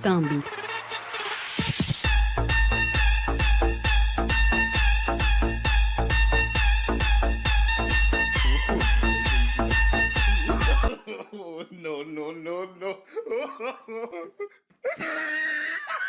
Scambi. Oh, no, no, no, no.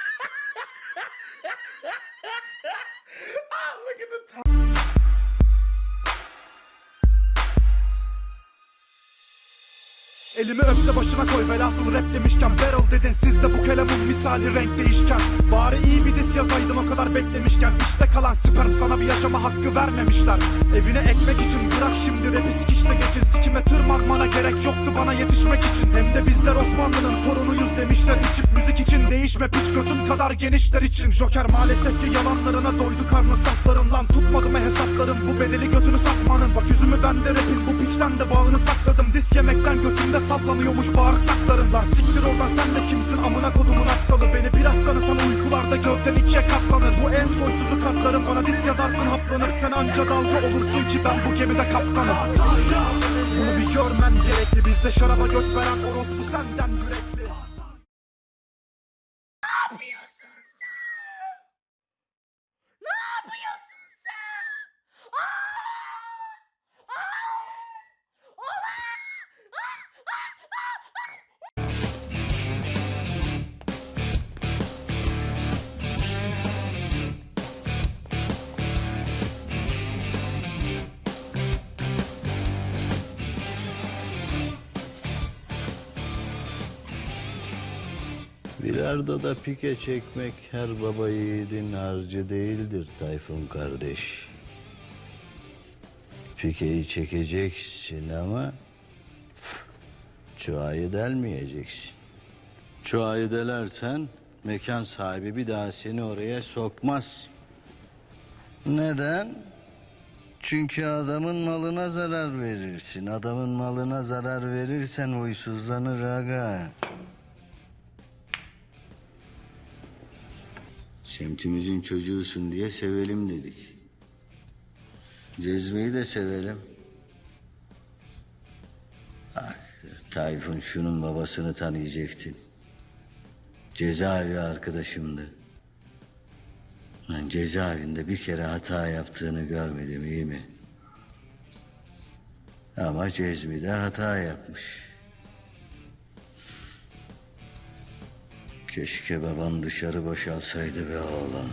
Elimi öp de başına koy velhasıl rap demişken. Barrel dedin siz de bu kelamın misali renk değişken. Bari iyi bir diss yazaydın o kadar beklemişken. İşte kalan sperm sana bir yaşama hakkı vermemişler. Evine ekmek için bırak şimdi rapi sikişle geçin. Sikime tırmanmana gerek yoktu bana yetişmek için. Hem de bizler Osmanlı'nın torunuyuz demişler. İçip müzik için Değişme piç götün kadar genişler için. Joker maalesef ki yalanlarına doydu karnı saflarından Tutmadı mı hesaplarım bu bedeli götünü satmanın. Bak yüzümü ben de rapin bu piçten de bağını sakladım. Dis yemekten götümde sallanıyormuş bağırsaklarından Siktir oradan sen de kimsin? Amına kodumun aptalı. Beni biraz tanısan uykularda gövden ikiye katlanır. Bu en soysuzu kartlarım bana dis yazarsın haplanır. Sen anca dalga olursun ki ben bu gemide kaptanım. Bunu bir görmem gerekli. Bizde şaraba göt veren orospu senden yürekli Bilardo'da pike çekmek her baba yiğidin harcı değildir Tayfun kardeş. Pikeyi çekeceksin ama çuayı delmeyeceksin. Çuayı delersen mekan sahibi bir daha seni oraya sokmaz. Neden? Çünkü adamın malına zarar verirsin. Adamın malına zarar verirsen huysuzlanır aga. Semtimizin çocuğusun diye sevelim dedik. Cezveyi de severim. Ah, Tayfun şunun babasını tanıyacaktın. Cezaevi arkadaşımdı. Ben cezaevinde bir kere hata yaptığını görmedim iyi mi? Ama Cezmi de hata yapmış. Keşke baban dışarı boşalsaydı be oğlum.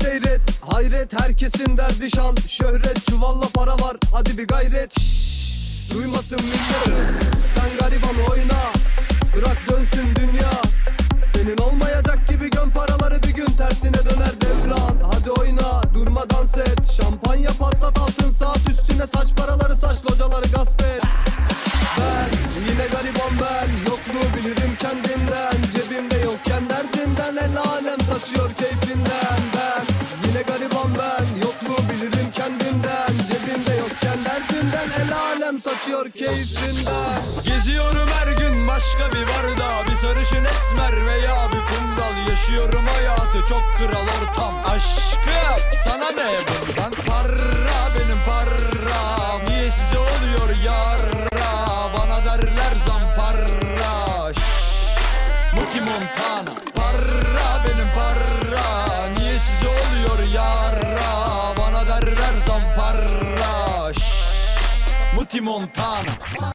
Seyret Hayret herkesin derdi Perişan şöhret çuvalla para var Hadi bir gayret. Şşş, Duymasın millet Sen gariban oyna. Bırak dönsün dünya El alem saçıyor keyfinden Geziyorum her gün başka bir barda Bir sarışın esmer veya bir kumral Yaşıyorum hayatı çok kral ortam. Aşkım sana ne bundan? Para benim param Niye size oluyor yarra Bana derler zampara. Şşş, Muti Montana. Para benim para Montana